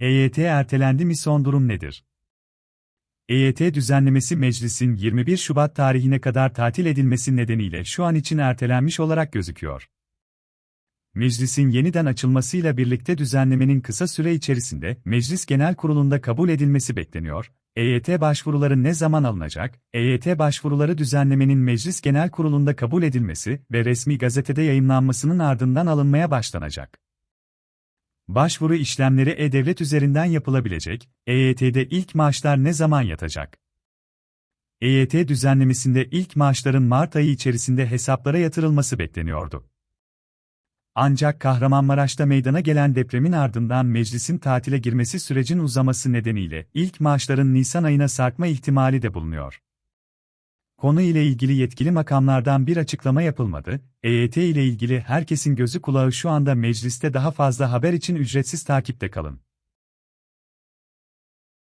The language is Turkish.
EYT ertelendi mi son durum nedir? EYT düzenlemesi meclisin 21 Şubat tarihine kadar tatil edilmesi nedeniyle şu an için ertelenmiş olarak gözüküyor. Meclisin yeniden açılmasıyla birlikte düzenlemenin kısa süre içerisinde Meclis Genel Kurulu'nda kabul edilmesi bekleniyor. EYT başvuruları ne zaman alınacak? EYT başvuruları düzenlemenin Meclis Genel Kurulu'nda kabul edilmesi ve resmi gazetede yayımlanmasının ardından alınmaya başlanacak. Başvuru işlemleri e-devlet üzerinden yapılabilecek. EYT'de ilk maaşlar ne zaman yatacak? EYT düzenlemesinde ilk maaşların Mart ayı içerisinde hesaplara yatırılması bekleniyordu. Ancak Kahramanmaraş'ta meydana gelen depremin ardından meclisin tatile girmesi sürecin uzaması nedeniyle ilk maaşların Nisan ayına sarkma ihtimali de bulunuyor. Konu ile ilgili yetkili makamlardan bir açıklama yapılmadı. EYT ile ilgili herkesin gözü kulağı şu anda mecliste daha fazla haber için ücretsiz takipte kalın.